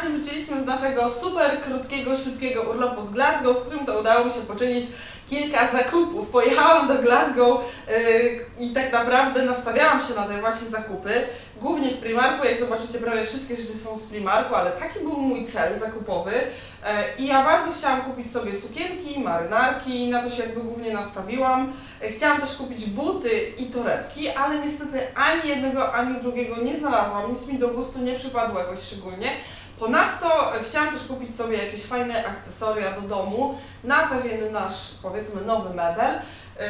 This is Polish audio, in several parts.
właśnie wróciliśmy z naszego super krótkiego, szybkiego urlopu z Glasgow, w którym to udało mi się poczynić kilka zakupów. Pojechałam do Glasgow yy, i tak naprawdę nastawiałam się na te właśnie zakupy. Głównie w Primarku, jak zobaczycie, prawie wszystkie rzeczy są z Primarku, ale taki był mój cel zakupowy. E, I ja bardzo chciałam kupić sobie sukienki, marynarki, na to się jakby głównie nastawiłam. E, Chciałam też kupić buty i torebki, ale niestety ani jednego, ani drugiego nie znalazłam. Nic mi do gustu nie przypadło jakoś szczególnie. Ponadto chciałam też kupić sobie jakieś fajne akcesoria do domu na pewien nasz, powiedzmy, nowy mebel. Yy,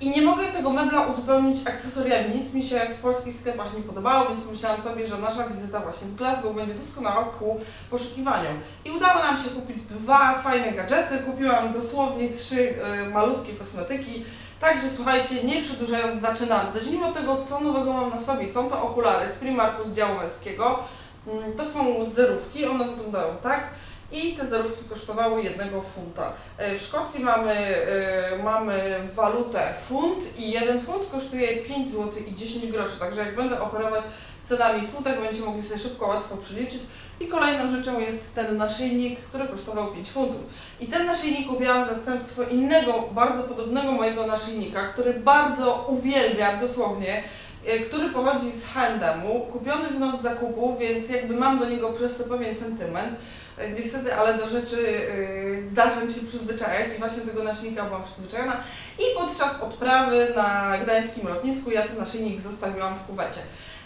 I nie mogę tego mebla uzupełnić akcesoriami. Nic mi się w polskich sklepach nie podobało, więc pomyślałam sobie, że nasza wizyta właśnie w Glasgow będzie doskonała ku poszukiwaniom. I udało nam się kupić dwa fajne gadżety. Kupiłam dosłownie trzy yy, malutkie kosmetyki. Także słuchajcie, nie przedłużając, zaczynamy. Zacznijmy od tego, co nowego mam na sobie. Są to okulary z Primarku z działu męskiego. Mm, To są zerówki, one wyglądają tak. I te zerówki kosztowały jednego funta. E, W Szkocji mamy, e, mamy walutę funt i jeden funt kosztuje 5 zł i 10 groszy. Także jak będę operować cenami w funtach, będziecie mogli sobie szybko, łatwo przeliczyć. I kolejną rzeczą jest ten naszyjnik, który kosztował 5 funtów. I ten naszyjnik kupiłam w zastępstwo innego, bardzo podobnego mojego naszyjnika, który bardzo uwielbiam dosłownie który pochodzi z H&M-u, kupiony w noc zakupów, więc jakby mam do niego przez to pewien sentyment. E, Niestety, ale do rzeczy e, zdarza mi się przyzwyczajać i właśnie tego naszyjnika byłam przyzwyczajona. I podczas odprawy na gdańskim lotnisku ja ten naszyjnik zostawiłam w kuwecie.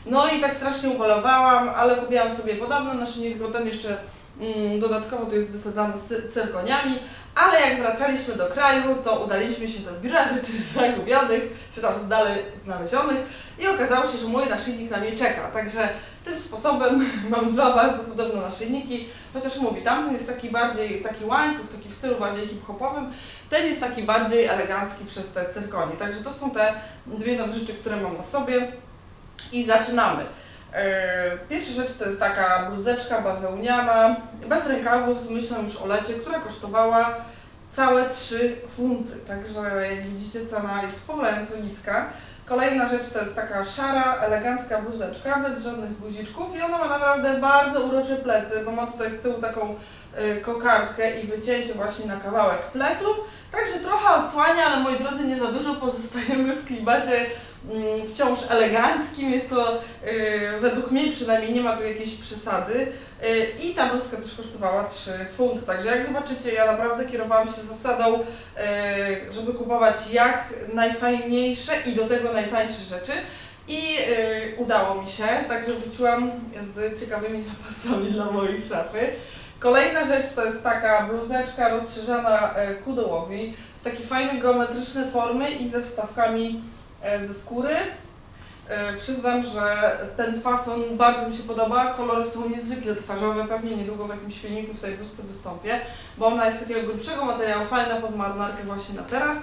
No i tak strasznie ubolewałam, ale kupiłam sobie podobny naszyjnik, bo ten jeszcze dodatkowo to jest wysadzany z cy- cyrkoniami, ale jak wracaliśmy do kraju, to udaliśmy się do biura rzeczy zagubionych, czy tam zdale znalezionych i okazało się, że mój naszyjnik na mnie czeka. Także tym sposobem mam dwa bardzo podobne naszyjniki, chociaż mówię, tamten jest taki bardziej, taki łańcuch, taki w stylu bardziej hip-hopowym, ten jest taki bardziej elegancki przez te cyrkonie. Także to są te dwie nowe rzeczy, które mam na sobie i zaczynamy. E, Pierwsza rzecz to jest taka bluzeczka bawełniana, bez rękawów, z myślą już o lecie, która kosztowała całe 3 funty. Także jak widzicie cena jest powalająco niska. Kolejna rzecz to jest taka szara, elegancka bluzeczka bez żadnych guziczków i ona ma naprawdę bardzo urocze plecy, bo ma tutaj z tyłu taką y, kokardkę i wycięcie właśnie na kawałek pleców. Także trochę odsłania, ale moi drodzy nie za dużo pozostajemy w klimacie wciąż eleganckim. Jest to y, według mnie przynajmniej nie ma tu jakiejś przesady. Y, I ta bluzka też kosztowała 3 funty. Także jak zobaczycie, ja naprawdę kierowałam się zasadą, y, żeby kupować jak najfajniejsze i do tego najtańsze rzeczy. I udało mi się, także wróciłam z ciekawymi zapasami dla mojej szafy. Kolejna rzecz to jest taka bluzeczka rozszerzana ku dołowi, w takie fajne geometryczne formy i ze wstawkami ze skóry. E, Przyznam, że ten fason bardzo mi się podoba, kolory są niezwykle twarzowe, pewnie niedługo w jakimś filmiku w tej bluzce wystąpię, bo ona jest takiego grubszego materiału, fajna pod marynarkę właśnie na teraz.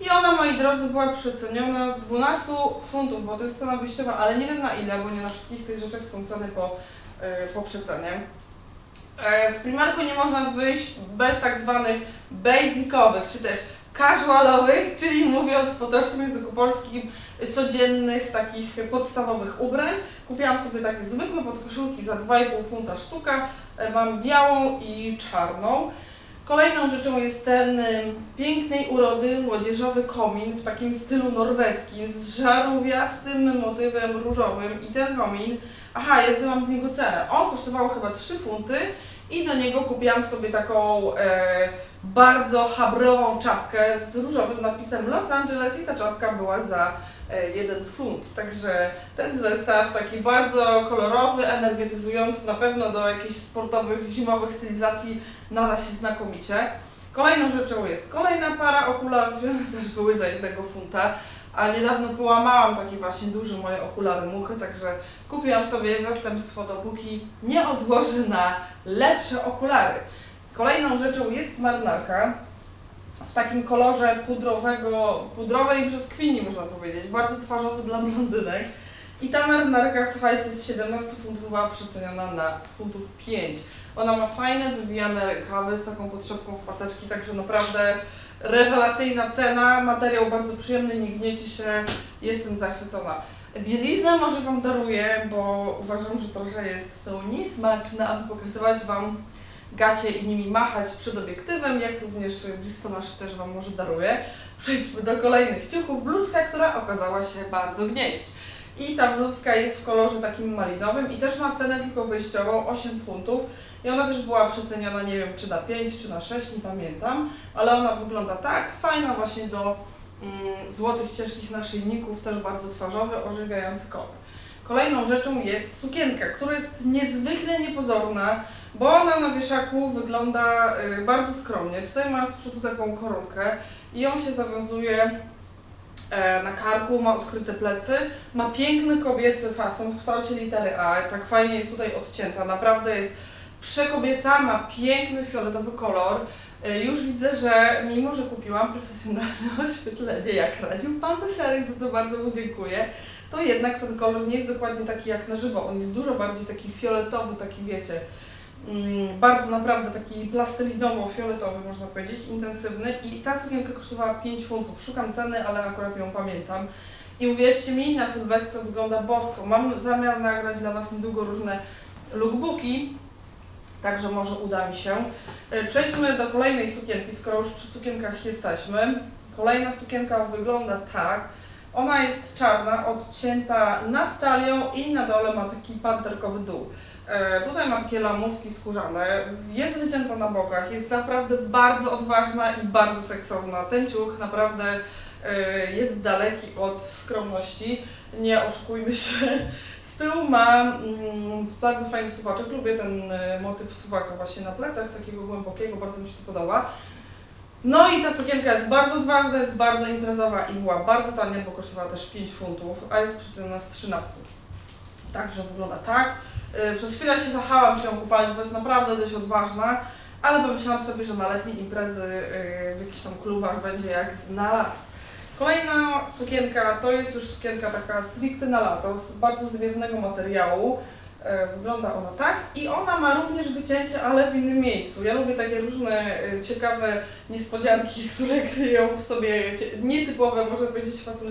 I ona, moi drodzy, była przeceniona z 12 funtów, bo to jest cena wyjściowa, ale nie wiem na ile, bo nie na wszystkich tych rzeczach są ceny po, e, po przecenie. E, Z Primarku nie można wyjść bez tak zwanych basicowych, czy też casualowych, czyli mówiąc w potocznym języku polskim, codziennych, takich podstawowych ubrań. Kupiłam sobie takie zwykłe podkoszulki za 2,5 funta sztuka. E, Mam białą i czarną. Kolejną rzeczą jest ten y, pięknej urody młodzieżowy komin w takim stylu norweskim z żarówiastym motywem różowym i ten komin, aha, ja zbyłam z niego cenę, on kosztował chyba 3 funty i do niego kupiłam sobie taką e, bardzo habrową czapkę z różowym napisem Los Angeles i ta czapka była za e, 1 funt. Także ten zestaw taki bardzo kolorowy, energetyzujący, na pewno do jakichś sportowych, zimowych stylizacji nada się znakomicie. Kolejną rzeczą jest kolejna para okularów, też były za jednego funta, a niedawno połamałam takie właśnie duże moje okulary muchy, także kupiłam sobie zastępstwo, dopóki nie odłożę na lepsze okulary. Kolejną rzeczą jest marynarka w takim kolorze pudrowego, pudrowej brzoskwini można powiedzieć, bardzo twarzowy dla blondynek. I ta marynarka, słuchajcie, z 17 funtów była przeceniona na funtów 5. Ona ma fajne, wywijane rękawy z taką podszewką w paseczki, także naprawdę rewelacyjna cena, materiał bardzo przyjemny, nie gniecie się, jestem zachwycona. Bieliznę może Wam daruję, bo uważam, że trochę jest to niesmaczne, aby pokazywać Wam gacie i nimi machać przed obiektywem, jak również listonosz też Wam może daruje. Przejdźmy do kolejnych ciuchów. Bluzka, która okazała się bardzo gnieść. I ta bluzka jest w kolorze takim malinowym i też ma cenę tylko wyjściową 8 funtów. I ona też była przeceniona, nie wiem czy na 5 czy na 6, nie pamiętam, ale ona wygląda tak, fajna właśnie do mm, złotych ciężkich naszyjników, też bardzo twarzowy, ożywiający kolor. Kolejną rzeczą jest sukienka, która jest niezwykle niepozorna, bo ona na wieszaku wygląda y, bardzo skromnie. Tutaj ma z przodu taką koronkę i ją się zawiązuje e, na karku, ma odkryte plecy, ma piękny kobiecy fason w kształcie litery A, tak fajnie jest tutaj odcięta, naprawdę jest przekobieca, ma piękny fioletowy kolor. E, Już widzę, że mimo, że kupiłam profesjonalne oświetlenie, jak radził pan Deserek, za to bardzo mu dziękuję, to jednak ten kolor nie jest dokładnie taki jak na żywo. On jest dużo bardziej taki fioletowy, taki wiecie, bardzo naprawdę taki plastelinowo-fioletowy można powiedzieć, intensywny i ta sukienka kosztowała 5 funtów. Szukam ceny, ale akurat ją pamiętam. I uwierzcie mi, na sylwetce wygląda bosko. Mam zamiar nagrać dla Was niedługo różne lookbooki, także może uda mi się. E, Przejdźmy do kolejnej sukienki, skoro już przy sukienkach jesteśmy. Kolejna sukienka wygląda tak. Ona jest czarna, odcięta nad talią i na dole ma taki panterkowy dół. E, tutaj ma takie lamówki skórzane, jest wycięta na bokach, jest naprawdę bardzo odważna i bardzo seksowna. Ten ciuch naprawdę e, jest daleki od skromności, nie oszukujmy się. Z tyłu ma mm, bardzo fajny suwaczek, lubię ten e, motyw suwaka właśnie na plecach, takiego głębokiego, bardzo mi się to podoba. No i ta sukienka jest bardzo odważna, jest bardzo imprezowa i była bardzo tania, bo kosztowała też 5 funtów, a jest przeceniona z 13. Także wygląda tak. Yy, Przez chwilę się wahałam, czy ją kupować, bo jest naprawdę dość odważna, ale pomyślałam sobie, że na letnie imprezy yy, w jakichś tam klubach będzie jak znalazł. Kolejna sukienka to jest już sukienka taka stricte na lato, z bardzo zwiewnego materiału. E, Wygląda ona tak i ona ma również wycięcie, ale w innym miejscu. Ja lubię takie różne e, ciekawe niespodzianki, które kryją w sobie nietypowe, można powiedzieć, fasony.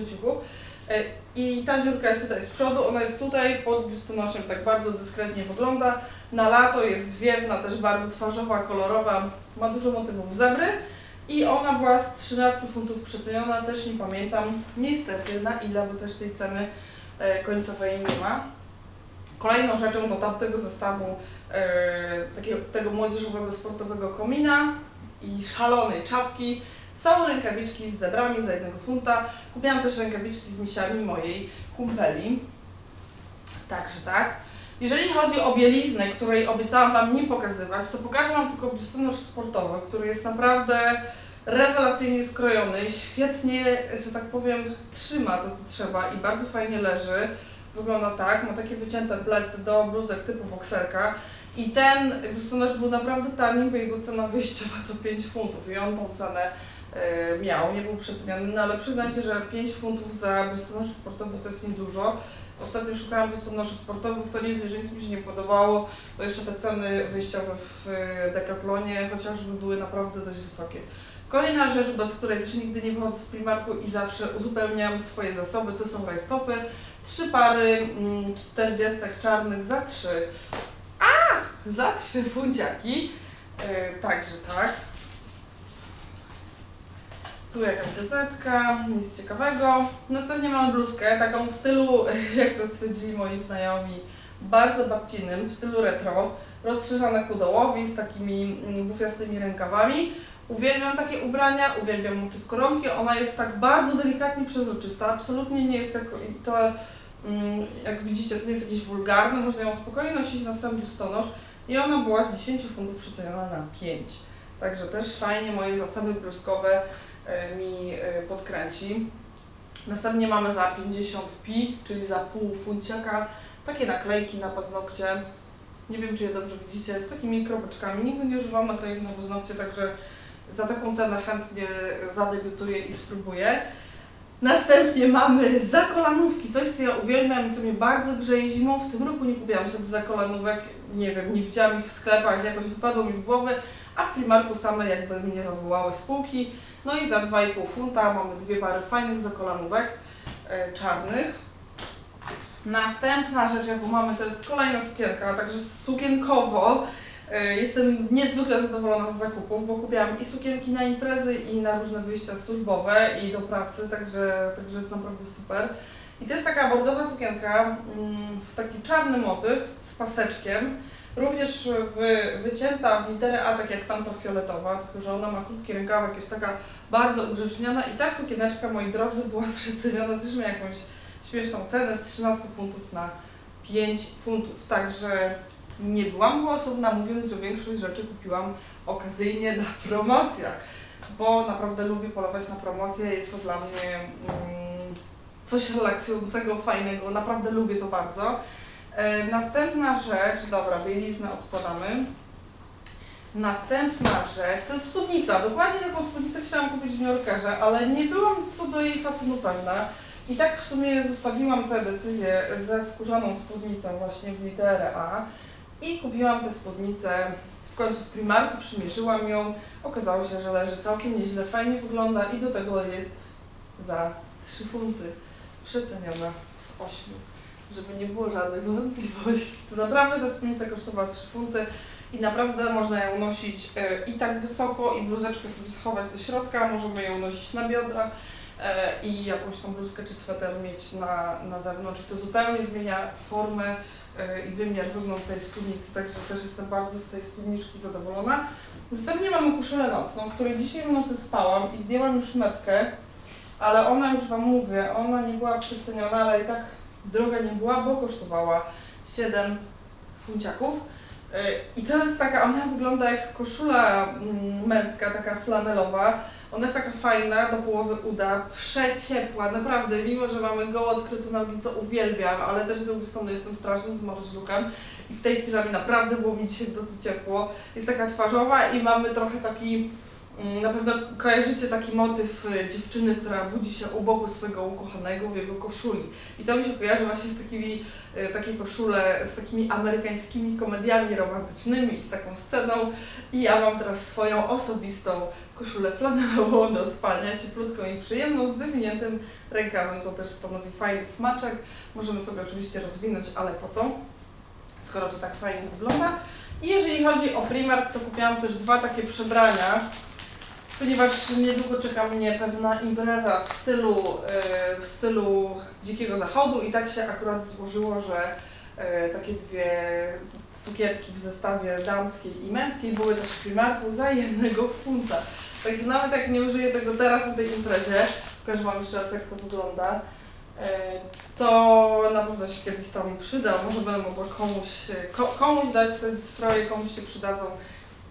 E, I ta dziurka jest tutaj z przodu, ona jest tutaj pod biustonoszem, tak bardzo dyskretnie wygląda. Na lato jest zwiewna, też bardzo twarzowa, kolorowa, ma dużo motywów zebry. I ona była z 13 funtów przeceniona, też nie pamiętam niestety na ile, bo też tej ceny końcowej nie ma. Kolejną rzeczą do tamtego zestawu e, takiego, tego młodzieżowego sportowego komina i szalonej czapki są rękawiczki z zebrami za jednego funta. Kupiłam też rękawiczki z misiami mojej kumpeli. Także tak. Jeżeli chodzi o bieliznę, której obiecałam Wam nie pokazywać, to pokażę Wam tylko biustonosz sportowy, który jest naprawdę rewelacyjnie skrojony, świetnie, że tak powiem, trzyma to co trzeba i bardzo fajnie leży. Wygląda tak, ma takie wycięte plecy do bluzek typu bokserka i ten biustonosz był naprawdę tani, bo jego cena wyjściowa to 5 funtów i on tą cenę e, miał, nie był przeceniany, no ale przyznajcie, że 5 funtów za biustonosz sportowy to jest niedużo. Ostatnio szukałam biustonoszy sportowych, to nie że nic mi się nie podobało, to jeszcze te ceny wyjściowe w e, Decathlonie chociażby były naprawdę dość wysokie. Kolejna rzecz, bez której też nigdy nie wychodzę z Primarku i zawsze uzupełniam swoje zasoby, to są rajstopy. Trzy pary mm, 40 czarnych za trzy. A! Za trzy funciaki. E, także tak. Tu jakaś gazetka, nic ciekawego. Następnie mam bluzkę, taką w stylu, jak to stwierdzili moi znajomi, bardzo babcinym, w stylu retro. Rozszerzone ku dołowi z takimi mm, bufiastymi rękawami. Uwielbiam takie ubrania, uwielbiam motyw koronki. Ona jest tak bardzo delikatnie przezroczysta, absolutnie nie jest tak, to mm, jak widzicie, to nie jest jakieś wulgarne, można ją spokojnie nosić na sam biustonosz i ona była z 10 funtów przeceniona na 5. Także też fajnie moje zasoby bluzkowe e, mi e, podkręci. Następnie mamy za 50 pi, czyli za pół funciaka, takie naklejki na paznokcie. Nie wiem, czy je dobrze widzicie, z takimi kropeczkami. Nigdy nie używam naklejek na paznokcie, także za taką cenę chętnie zadebiutuję i spróbuję. Następnie mamy zakolanówki, coś co ja uwielbiam co mnie bardzo grzeje zimą. W tym roku nie kupiłam sobie zakolanówek, nie wiem, nie widziałam ich w sklepach, jakoś wypadło mi z głowy, a w Primarku same jakby mnie zawołały z półki. No i za 2,5 funta mamy dwie pary fajnych zakolanówek e, czarnych. Następna rzecz, jaką mamy, to jest kolejna sukienka, także sukienkowo. E, Jestem niezwykle zadowolona z zakupów, bo kupiłam i sukienki na imprezy, i na różne wyjścia służbowe, i do pracy, także, także jest naprawdę super. I to jest taka bordowa sukienka mm, w taki czarny motyw z paseczkiem. Również wy, wycięta w literę A, tak jak tamta fioletowa, tylko że ona ma krótki rękawek, jest taka bardzo ugrzeczniona i ta sukieneczka, moi drodzy, była przeceniona też ma jakąś śmieszną cenę z 13 funtów na 5 funtów, także nie byłam głosowna mówiąc, że większość rzeczy kupiłam okazyjnie na promocjach, bo naprawdę lubię polować na promocje, jest to dla mnie mm, coś relaksującego, fajnego, naprawdę lubię to bardzo. E, Następna rzecz, dobra, bieliznę odkładamy. Następna rzecz to jest spódnica. Dokładnie taką spódnicę chciałam kupić w New Yorkerze, ale nie byłam co do jej fasonu pewna. I tak w sumie zostawiłam tę decyzję ze skórzaną spódnicą właśnie w literę A i kupiłam tę spódnicę w końcu w Primarku, przymierzyłam ją. Okazało się, że leży całkiem nieźle, fajnie wygląda i do tego jest za 3 funty przeceniona z 8 żeby nie było żadnych wątpliwości. To naprawdę ta spódnica kosztowała 3 funty i naprawdę można ją nosić e, i tak wysoko i bluzeczkę sobie schować do środka, możemy ją nosić na biodra i jakąś tą bluzkę czy sweter mieć na, na zewnątrz. To zupełnie zmienia formę e, i wymiar, wygląd tej spódnicy, także też jestem bardzo z tej spódniczki zadowolona. Następnie mamy koszulę nocną, w której dzisiaj w nocy spałam i zdjęłam już metkę, ale ona już Wam mówię, ona nie była przeceniona, ale i tak droga nie była, bo kosztowała 7 funciaków. Yy, I to jest taka, ona wygląda jak koszula mm, męska, taka flanelowa. Ona jest taka fajna, do połowy uda, przeciepła, naprawdę, mimo że mamy goło odkryte nogi, co uwielbiam, ale też z drugiej strony jestem strasznym zmarzlukiem i w tej piżamie naprawdę było mi dzisiaj dosyć ciepło. Jest taka twarzowa i mamy trochę taki Na pewno kojarzycie taki motyw y, dziewczyny, która budzi się u boku swojego ukochanego w jego koszuli. I to mi się kojarzy właśnie z takimi, y, takie koszule, z takimi amerykańskimi komediami romantycznymi z taką sceną. I ja mam teraz swoją osobistą koszulę flanelową do spania, cieplutką i przyjemną, z wywiniętym rękawem, co też stanowi fajny smaczek. Możemy sobie oczywiście rozwinąć, ale po co? Skoro to tak fajnie wygląda. I jeżeli chodzi o Primark, to kupiłam też dwa takie przebrania ponieważ niedługo czeka mnie pewna impreza w stylu, e, w stylu dzikiego zachodu i tak się akurat złożyło, że e, takie dwie sukienki w zestawie damskiej i męskiej były też w Primarku za jednego funta. Także nawet jak nie użyję tego teraz na tej imprezie, pokażę Wam jeszcze raz jak to wygląda, e, to na pewno się kiedyś tam przyda, może będę mogła komuś, ko, komuś dać te stroje, komuś się przydadzą,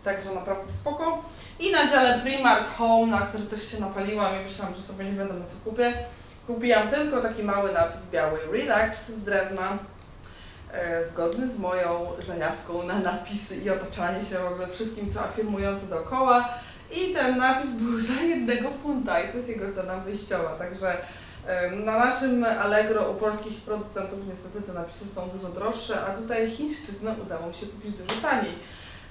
także naprawdę spoko. I na dziale Primark Home, na który też się napaliłam i myślałam, że sobie nie będę co kupię. Kupiłam tylko taki mały napis biały Relax z drewna, e, zgodny z moją zajawką na napisy i otaczanie się w ogóle wszystkim, co afirmujące dookoła. I ten napis był za jednego funta i to jest jego cena wyjściowa, także e, na naszym Allegro u polskich producentów niestety te napisy są dużo droższe, a tutaj chińszczyznę udało mi się kupić dużo taniej.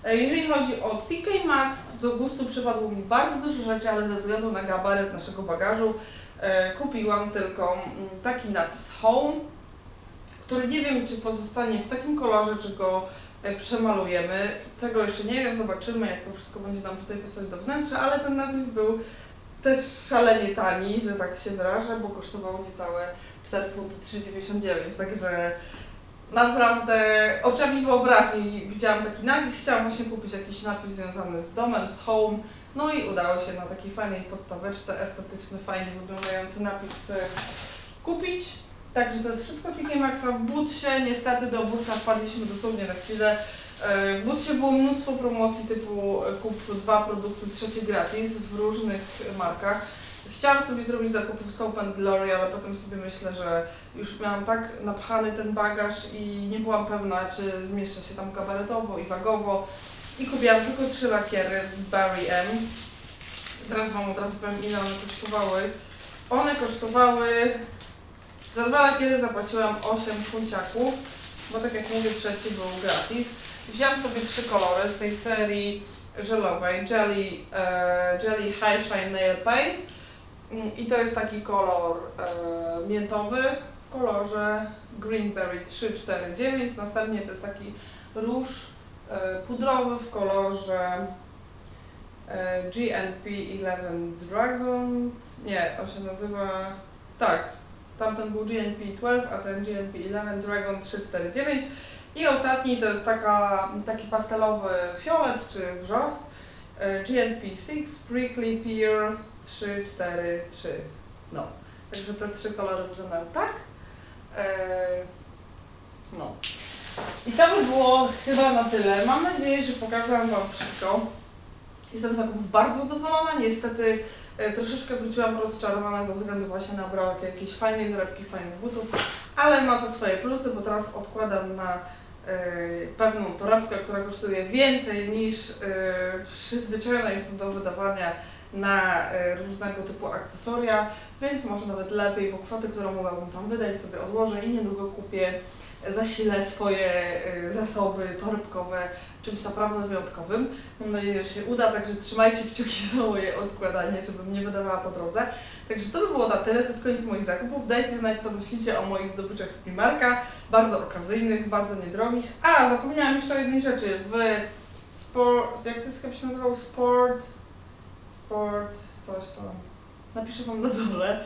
E, Jeżeli chodzi o TK Maxx, to do gustu przypadło mi bardzo dużo rzeczy, ale ze względu na gabaryt naszego bagażu e, kupiłam tylko mm, taki napis Home, który nie wiem, czy pozostanie w takim kolorze, czy go e, przemalujemy. Tego jeszcze nie wiem, zobaczymy, jak to wszystko będzie nam tutaj pisać do wnętrza, ale ten napis był też szalenie tani, że tak się wyrażę, bo kosztował niecałe 4 funty 3,99, także naprawdę oczami wyobraźni widziałam taki napis, chciałam właśnie kupić jakiś napis związany z domem, z home, no i udało się na takiej fajnej podstaweczce, estetyczny, fajnie wyglądający napis e, kupić. Także to jest wszystko z Maxa w Butsie, niestety do Butsa wpadliśmy dosłownie na chwilę. E, W Butsie było mnóstwo promocji typu e, kup dwa produkty, trzeci gratis w różnych markach. Chciałam sobie zrobić zakupów Soap and Glory, ale potem sobie myślę, że już miałam tak napchany ten bagaż i nie byłam pewna, czy zmieszczę się tam kabaretowo i wagowo. I kupiłam tylko trzy lakiery z Barry M. Zaraz Wam od razu powiem ile one kosztowały. One kosztowały, za dwa lakiery zapłaciłam 8 funciaków, bo tak jak mówię trzeci był gratis. Wziąłam sobie trzy kolory z tej serii żelowej Jelly, e, Jelly High Shine Nail Paint i to jest taki kolor e, miętowy w kolorze Greenberry 349. Następnie to jest taki róż e, pudrowy w kolorze e, GNP 11 Dragon. Nie, on się nazywa. Tak, tamten był GNP 12, a ten GNP 11 Dragon 349. I ostatni to jest taka, taki pastelowy fiolet czy wrzos. e, GNP 6 Prickly Pear 343. No, także te trzy kolory wyglądają tak. E, no. I to by było chyba na tyle. Mam nadzieję, że pokazałam Wam wszystko. Jestem z zakupów bardzo zadowolona. Niestety e, troszeczkę wróciłam rozczarowana ze względu właśnie na brak jakiejś fajnej torebki, fajnych butów, ale ma to swoje plusy, bo teraz odkładam na e, pewną torebkę, która kosztuje więcej niż przyzwyczajona jestem do wydawania na e, różnego typu akcesoria, więc może nawet lepiej, bo kwotę, którą mogłabym tam wydać, sobie odłożę i niedługo kupię, e, zasilę swoje e, zasoby torebkowe czymś naprawdę wyjątkowym. Mam nadzieję, że się uda, także trzymajcie kciuki za moje odkładanie, żebym nie wydawała po drodze. Także to by było na tyle, to jest koniec moich zakupów. Dajcie znać, co myślicie o moich zdobyczach z Primarka, bardzo okazyjnych, bardzo niedrogich. A, zapomniałam jeszcze o jednej rzeczy. W sport, jak ten sklep się nazywał? Sport, sport, coś tam. Napiszę wam na dole.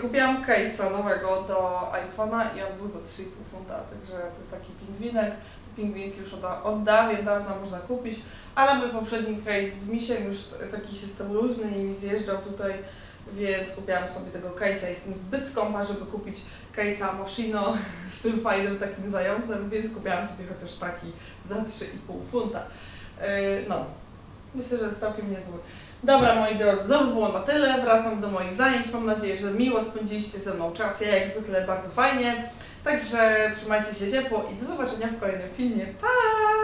Kupiłam case'a nowego do iPhone'a i on był za 3,5 funta, także to jest taki pingwinek. Te pingwinki już od, od dawien dawna można kupić, ale mój poprzedni case z misiem już taki system luźny i mi zjeżdżał tutaj, więc kupiłam sobie tego case'a. Jestem zbyt skąpa, żeby kupić case'a Moschino z tym fajnym takim zającem, więc kupiłam sobie chociaż taki za 3,5 funta. Yy, no, myślę, że jest całkiem niezły. Dobra, moi drodzy, to by było na tyle. Wracam do moich zajęć. Mam nadzieję, że miło spędziliście ze mną czas. Ja jak zwykle bardzo fajnie. Także trzymajcie się ciepło i do zobaczenia w kolejnym filmie. Pa!